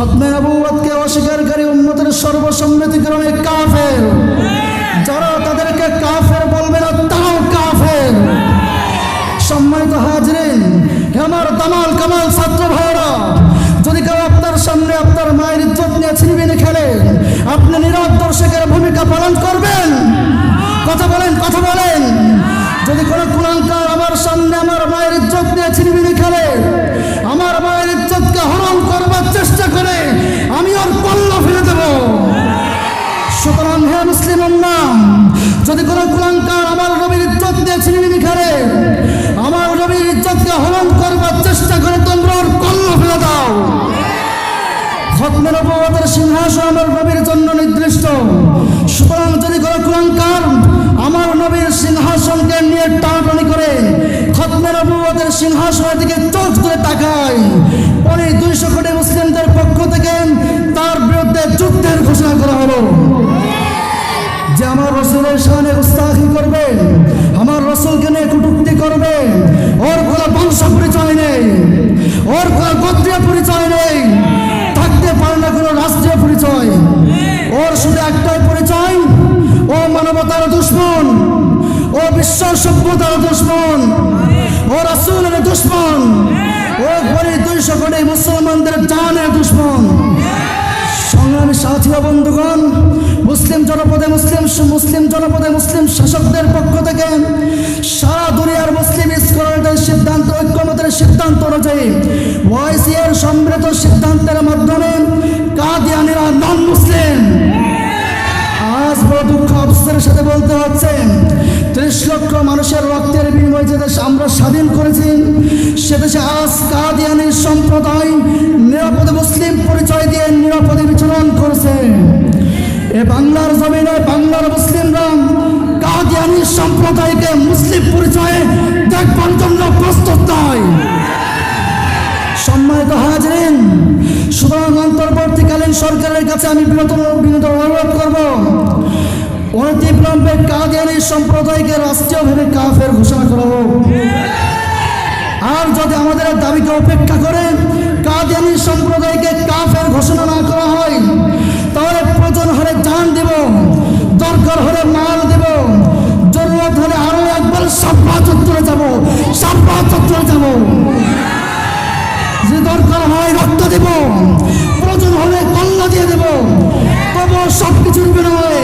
খতমে নবুয়তকে অস্বীকারী উম্মতের সর্বসম্মতিক্রমে কাফের। যারা তাদেরকে কাফের বলবে না, তাও কাফের। সম্মানিত হাজরিন আমার দামাল, কামাল ছাত্র ভাইরা যদি কেউ আপনার সামনে আপনার মায়ের ইজ্জত নিয়ে ছিনিমিনি খেলে, আপনি নীরব দর্শকের ভূমিকা পালন করবেন। কথা বলেন কথা বলেন। যদি কোনো যদি কোনো কুলাঙ্কার আমার রবির ইজ্জত দিয়ে ছিনিমিনি খেলে, আমার রবির ইজ্জতকে হরণ করবার চেষ্টা করে, তোমরা ওর কল্ল ফেলে দাও। খতমের সিংহাসন আমার নবীর জন্য নির্দিষ্ট। সুতরাং যদি কোনো কুলাঙ্কার আমার নবীর সিংহাসনকে নিয়ে টানাটানি করে, খতমের নবুয়তের সিংহাসনের দিকে চোখ ধরে তাকায়, পরে দুইশো কোটি মুসলিমদের রসুলের সামনে উস্তাহি করবে। আমার রসুলকে নিয়ে কুটুক্তি করবে। ওর কোনো বংশ পরিচয় নেই। ওর কোনো গোত্রীয় পরিচয় নেই। থাকতে পারে না কোনো রাষ্ট্রীয় পরিচয়। ওর শুধু একটাই পরিচয়, ও মানবতার দুশ্মন। ও বিশ্ব সভ্যতার দুশ্মন। ও রাসুলের দুশ্মন। ও ঘরে দুইশো কোটি মুসলমানদের জানের দুশ্মন। সংগ্রামী সাথী বন্ধুগণ মুসলিম জনপদে মুসলিম মুসলিম জনপদে মুসলিম শাসকদের পক্ষ থেকে সারা দুনিয়ার মুসলিম স্কলারদের সিদ্ধান্ত, ঐক্যমতের সিদ্ধান্ত অনুযায়ী ওয়াইসি এর সম্মিলিত সিদ্ধান্তের মাধ্যমে কাদিয়ানিরা নন মুসলিম আজ বড় দুঃখ অফিসের সাথে বলতে হচ্ছে, ত্রিশ লক্ষ মানুষের রক্তের বিনিময়ে যে দেশ আমরা স্বাধীন করেছি, সে দেশে আজ কাদিয়ানি সম্প্রদায় নিরাপদে মুসলিম পরিচয় দিয়ে নিরাপদে বিচরণ করেছে। এ বাংলার জমিনে বাংলার মুসলিমরা কাদিয়ানি সম্প্রদায়কে মুসলিম পরিচয়ে দেখবার জন্য প্রস্তুত নয়। সম্মানিত হাজরিন, সুতরাং অন্তর্বর্তীকালীন সরকারের কাছে আমি বিনত বিনত অনুরোধ করব। অনতিবিলম্বে কাদিয়ানি সম্প্রদায়কে রাষ্ট্রীয়ভাবে কাফের ঘোষণা করা হোক আর যদি আমাদের দাবিকে উপেক্ষা করে কাদিয়ানি সম্প্রদায়কে কাফের ঘোষণা না করা হয় তাহলে প্রয়োজন হলে জান দেব দরকার হলে মাল দেব। জরুরত হলে আরও একবার সাব্বা চত্বরে যাব। সাব্বা চত্বরে যাব। যে দরকার হয় রক্ত দেব। প্রয়োজন হলে কল্লা দিয়ে দেব। তবু সব কিছুর বেরোয়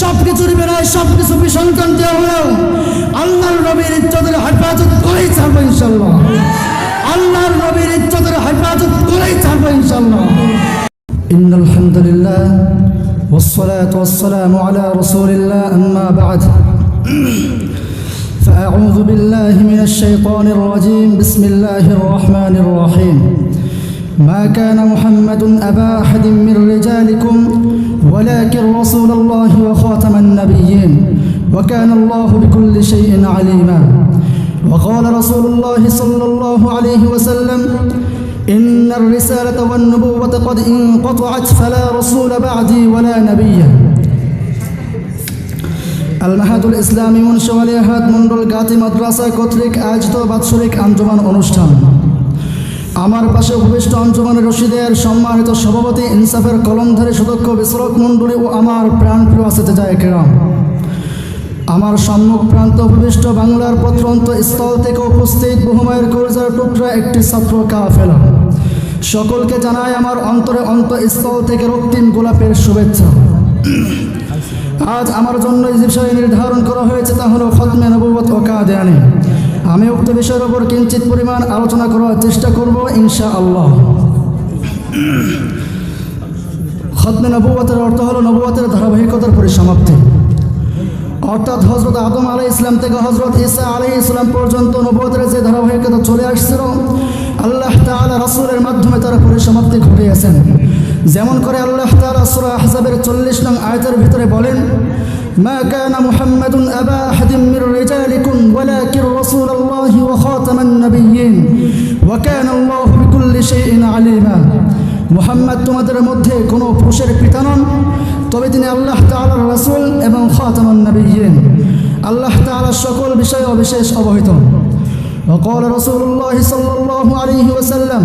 সব কিছুর বেরোয় সব কিছু বিসংক্রান্ত হলেও আল্লাহর নবীর ইজ্জতের হেফাজত করেই ছাড়বো ইনশাল্লাহ আল্লাহর নবীর ইজ্জতের হেফাজত করেই ছাড়বো ইনশাল্লাহ ইন্দাল আলহামদুলিল্লাহ والصلاة والسلام على رسول الله أما بعد. فأعوذ بالله من الشيطان الرجيم. بسم الله الرحمن الرحيم. ما كان محمد أبا أحد من رجالكم ولكن رسول الله وخاتم النبيين. وكان الله بكل شيء عليما. وقال رسول الله صلى الله عليه وسلم إن الرسالة والنبوة قد انقطعت فلا رسول بعدي ولا نبي আলমাহাদুল ইসলামী মুন্সিপালিয়াহাদ মন্ডল গাতি মাদ্রাসা কর্তৃক আয়োজিত বাৎসরিক আঞ্জুমান অনুষ্ঠান আমার পাশে উপবিষ্ট আঞ্জুমান রশিদের সম্মানিত সভাপতি ইনসাফের কলমধারী সদক্ষ বিসরক মণ্ডলী ও আমার প্রাণপ্রিয় আসতে যায় কেরাম আমার সম্মুখ প্রান্ত উপবিষ্ট বাংলার প্রত্যন্ত স্থল থেকে উপস্থিত বহুমায়ের কর্জার টুকরা একটি ছাত্র কাফেলা। সকলকে জানায় আমার অন্তরে অন্তঃস্থল থেকে রক্তিম গোলাপের শুভেচ্ছা। আজ আমার জন্য যে বিষয় নির্ধারণ করা হয়েছে তা হলো খতমে নবুবত ও কাদেয়ানি। আমি উক্ত বিষয়ের ওপর কিঞ্চিত পরিমাণ আলোচনা করার চেষ্টা করব ইনশা আল্লাহ খতমে নবুবতের অর্থ হলো নবুবতের ধারাবাহিকতার পরিসমাপ্তি। অর্থাৎ হজরত আদম আলাই ইসলাম থেকে হজরত ইসা আলাই ইসলাম পর্যন্ত নবুবতের যে ধারাবাহিকতা চলে আসছিল আল্লাহ তাআলা রাসূলের মাধ্যমে তার পরিসমাপ্তি ঘটিয়েছেন যেমন করে আল্লাহ তাআলা সূরা আহজাবের 40 নং আয়াতের ভিতরে বলেন ما كان محمد أبا أحد من رجالكم ولكن رسول الله وخاتم النبيين وكان الله بكل شيء عليما মুহাম্মদ তোমাদের মধ্যে কোনো পুরুষের পিতা নন তবে তিনি আল্লাহ তাআলার রাসূল এবং খাতামুন নবিয়্যিন আল্লাহ তাআলা সকল বিষয়ে অবিশেষ অবহিত وقال رسول الله صلى الله عليه وسلم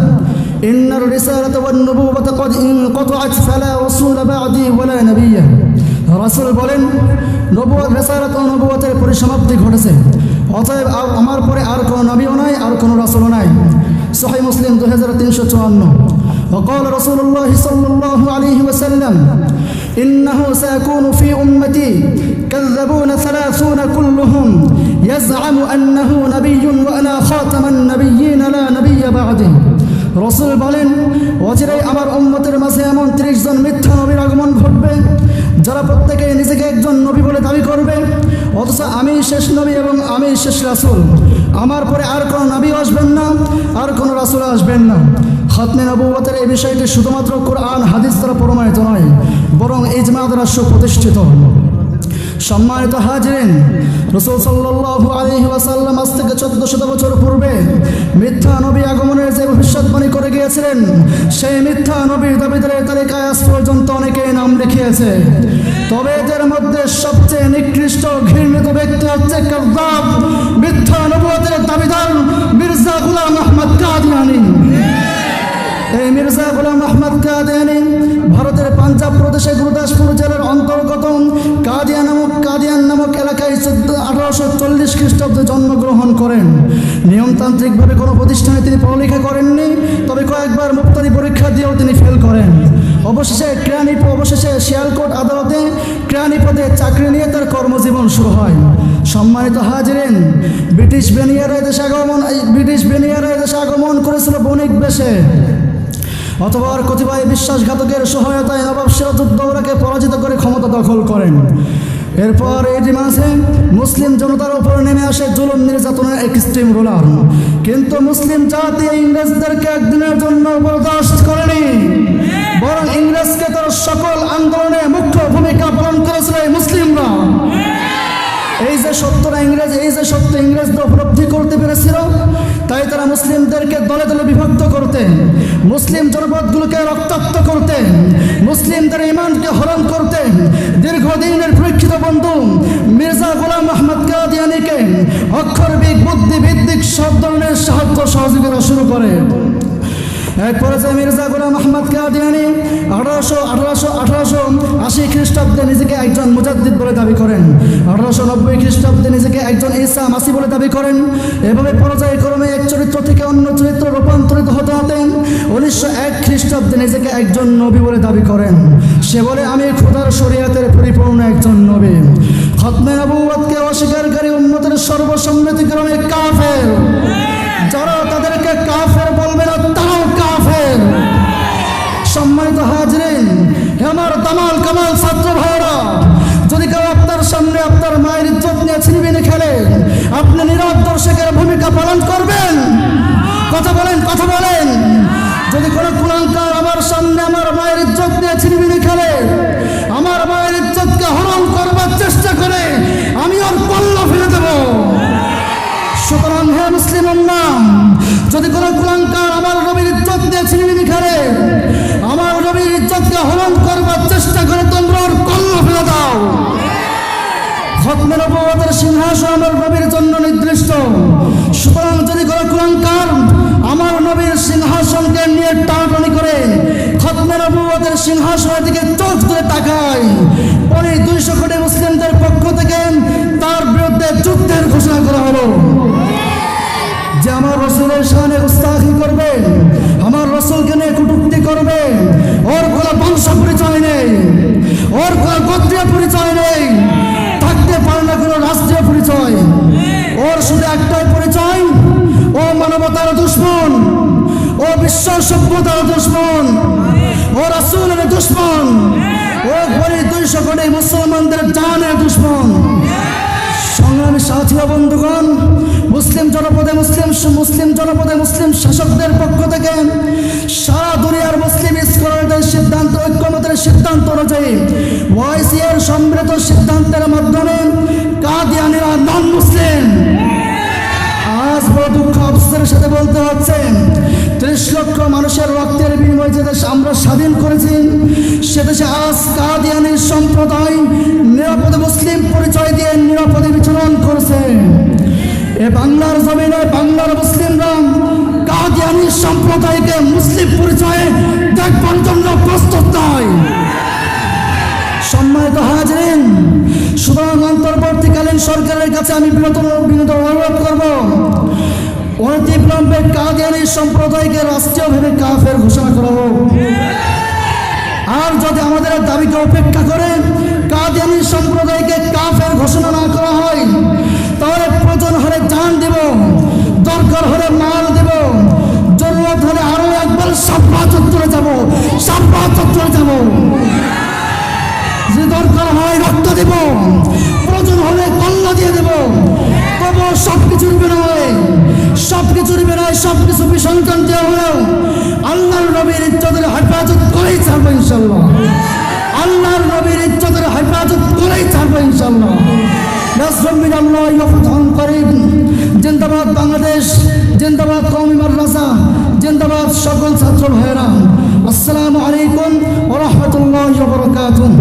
إن الرسالة والنبوة قد انقطعت فلا رسول بعدي ولا نبي রাসূল বলেন নবুয়ত রেসালাত ও নবুয়তের পরিসমাপ্তি ঘটেছে অতএব আর আমার পরে আর কোনো নবীও নাই আর কোনো রাসূলও নাই সহিহ মুসলিম 2354 وقال رسول الله صلى الله عليه وسلم إنه سيكون في أمتي كذبون ثلاثون كلهم يزعم أنه نبي وأنا خاتم النبيين لا نبي بعده রসুল বলেন অচিরেই আমার উম্মতের মাঝে এমন ত্রিশ জন মিথ্যা নবীর আগমন ঘটবে যারা প্রত্যেকে নিজেকে একজন নবী বলে দাবি করবে অথচ আমি শেষ নবী এবং আমি শেষ রাসুল আমার পরে আর কোনো নবী আসবেন না আর কোনো রাসুল আসবেন না খতনে নবুয়তের এই বিষয়টি শুধুমাত্র কোরআন হাদিস দ্বারা প্রমাণিত নয় বরং ইজমা দ্বারা সুপ্রতিষ্ঠিত সম্মানিত হাজরেন, রসুল সাল্লাল্লাহু আলাইহি ওয়াসাল্লাম আজ থেকে চোদ্দ শত বছর পূর্বে মিথ্যা নবী আগমনের যে ভবিষ্যৎবাণী করে গিয়েছিলেন, সেই মিথ্যা নবীর দাবিদারের তালিকায় আজ পর্যন্ত অনেকে নাম লিখিয়েছে। তবে এদের মধ্যে সবচেয়ে নিকৃষ্ট ঘৃণিত ব্যক্তি হচ্ছে কাদ্দাব মিথ্যা নবুয়তের দাবিদার মির্জা গুলাম নিয়মতান্ত্রিকভাবে কোনো প্রতিষ্ঠানে তিনি পড়ালেখা করেননি, তবে কয়েকবার মুক্তাদি পরীক্ষা দিয়েও তিনি ফেল করেন। অবশেষে ক্রানি অবশেষে শিয়ালকোট আদালতে ক্রানি পদে চাকরি নিয়ে তার কর্মজীবন শুরু হয়। সম্মানিত হাজিরেন, ব্রিটিশ বেনিয়ারা দেশে আগমন ব্রিটিশ বেনিয়ারা দেশে আগমন করেছিল বণিক বেশে। অথবা কতিপয় বিশ্বাসঘাতকের সহায়তায় নবাব সিরাজউদ্দৌলাকে পরাজিত করে ক্ষমতা দখল করেন। এরপর এটি মাঝে মুসলিম জনতার উপর নেমে আসে জুলুম, নির্যাতনের এক্সট্রিম রোলার কিন্তু মুসলিম জাতি ইংরেজদেরকে একদিনের জন্য বরদাস্ত করেনি। বরং ইংরেজকে তার সকল আন্দোলনে মুখ্য ভূমিকা পালন করেছিল এই মুসলিমরা। এই যে সত্যটা ইংরেজ, এই যে সত্য ইংরেজরা উপলব্ধি করতে পেরেছিল, তাই তারা মুসলিমদেরকে দলে দলে বিভক্ত করতেন মুসলিম জনপদগুলোকে রক্তাক্ত করতেন মুসলিমদের ইমানকে হরণ করতেন দীর্ঘদিনের পরীক্ষিত বন্ধু মির্জা গোলাম আহমদ কাদিয়ানিকে অক্ষরবিক বুদ্ধিভিত্তিক সব ধরনের সাহায্য সহযোগিতা শুরু করে। এক পর্যায়ে মির্জা গোলাম আহমদ কাদিয়ানি আঠারোশো আঠারোশো আঠারোশো আশি খ্রিস্টাব্দে নিজেকে একজন মুজাদ্দিদ বলে দাবি করেন। আঠারোশো নব্বই খ্রিস্টাব্দে নিজেকে একজন ইসা মাসি বলে দাবি করেন। এভাবে পর্যায়ক্রমে উনিশশো এক খ্রিস্টাব্দে নিজেকে একজন নবী বলে দাবি করেন। সে বলে, আমি খোদার শরীয়তের পরিপূর্ণ একজন নবী। খতমে নবুয়াতকে অস্বীকারী উন্মতের সর্বসম্মতিক্রমে কাফের। যারা তাদেরকে কাফের বলবে না, তারাও কাফের। সম্মানিত হাজরিন আমার দামাল কামাল ছাত্র ভাইরা যদি কেউ আপনার সামনে আপনার মায়ের ইজ্জত নিয়ে ছিনিবিনি খেলে, আপনি নীরব দর্শকের ভূমিকা পালন করবেন। কথা বলেন কথা বলেন। যদি কোনো কুলাঙ্কার আমার সামনে আমার মায়ের ইজ্জত নিয়ে ছিনিবিনি খেলে, আমার মায়ের ইজ্জতকে হরণ করবার চেষ্টা করে, আমি ওর কল্ল ফেলে দেবো। সুতরাং হে মুসলিম যদি কোনো কুলাঙ্কার আমার নবীর ইজ্জত দিয়ে ছিনিমিনি খেলে, আমার নবীর ইজ্জতকে হরণ করবার চেষ্টা করে, তোমরা ওর কল্ল ফেলে দাও। খতমে নবুয়তের সিংহাসন আমার নবীর জন্য নির্দিষ্ট। সুতরাং যদি কোনো কুলাঙ্কার আমার নবীর সিংহাসনকে নিয়ে টানাটানি করে খতমে নবুয়তের সিংহাসনের দিকে চোখ তুলে তাকায়। পরে দুইশো কোটি মুসলিমদের পক্ষ থেকে তার বিরুদ্ধে যুদ্ধের ঘোষণা করা হলো। যে আমার রসুলের সামনে উস্তাহি করবে, আমার রসুলকে নিয়ে কুটুক্তি করবে, ওর কোনো বংশ পরিচয় নেই, ওর কোনো গোত্রীয় পরিচয় নেই। জানের দুশ্মন। সংগ্রামী সাথী বন্ধুগণ, মুসলিম জনপদে মুসলিম মুসলিম জনপদে মুসলিম শাসকদের পক্ষ থেকে সারা দুনিয়ার মুসলিম স্কলারদের সিদ্ধান্ত, ঐক্যমতের সিদ্ধান্ত অনুযায়ী ওয়াইসি এর সম্মিলিত সিদ্ধান্তের মাধ্যমে কাদিয়ানিরা নন মুসলিম আজ বড় দুঃখ অবস্থার সাথে বলতে হচ্ছে, ত্রিশ লক্ষ মানুষের রক্তের বিনিময়ে যে দেশ আমরা স্বাধীন করেছি সে দেশে আজ কাদিয়ানির সম্প্রদায় নিরাপদে মুসলিম পরিচয় দিয়ে নিরাপদে বিচরণ করছে। এ বাংলার জমিনে বাংলার মুসলিমরা কাদ কাদিয়ানি সম্প্রদায়কে মুসলিম পরিচয়ে দেখবার জন্য প্রস্তুত নয়। সম্মানিত হাজরিন, সুতরাং অন্তর্বর্তীকালীন সরকারের কাছে আমি বিনত বিনত অনুরোধ করব। অতি বিলম্বে কাদিয়ানি সম্প্রদায়কে রাষ্ট্রীয়ভাবে কাফের ঘোষণা করা হোক। আর যদি আমাদের দাবিকে উপেক্ষা করে কাদিয়ানি সম্প্রদায়কে কাফের ঘোষণা না করা হয়, তাহলে প্রয়োজন হলে জান দেব, দরকার হলে মাল দেব, জরুরত হলে আরও একবার সাপ্পা চত্বরে যাব সাপ্পা চত্বরে যাব। যে দরকার হয় রক্ত দেব, প্রয়োজন হলে কল্লা দিয়ে দেব। তবু সব কিছুর বিনয় সব কিছুর বিনয় সব কিছু বিসংখ্যান দেওয়া হলেও ছাড়বো ইনশাল্লাহ আল্লাহর নবীর ইজ্জতের হেফাজত করেই ছাড়বো ইনশাল্লাহ রাষ্ট্রবিদ আল্লাহ ইফতহন করিম জিন্দাবাদ বাংলাদেশ, জিন্দাবাদ কৌমি মাদ্রাসা, জিন্দাবাদ সকল ছাত্র ভাইরা আসসালামু আলাইকুম ওরহমতুল্লাহ বরকাতুন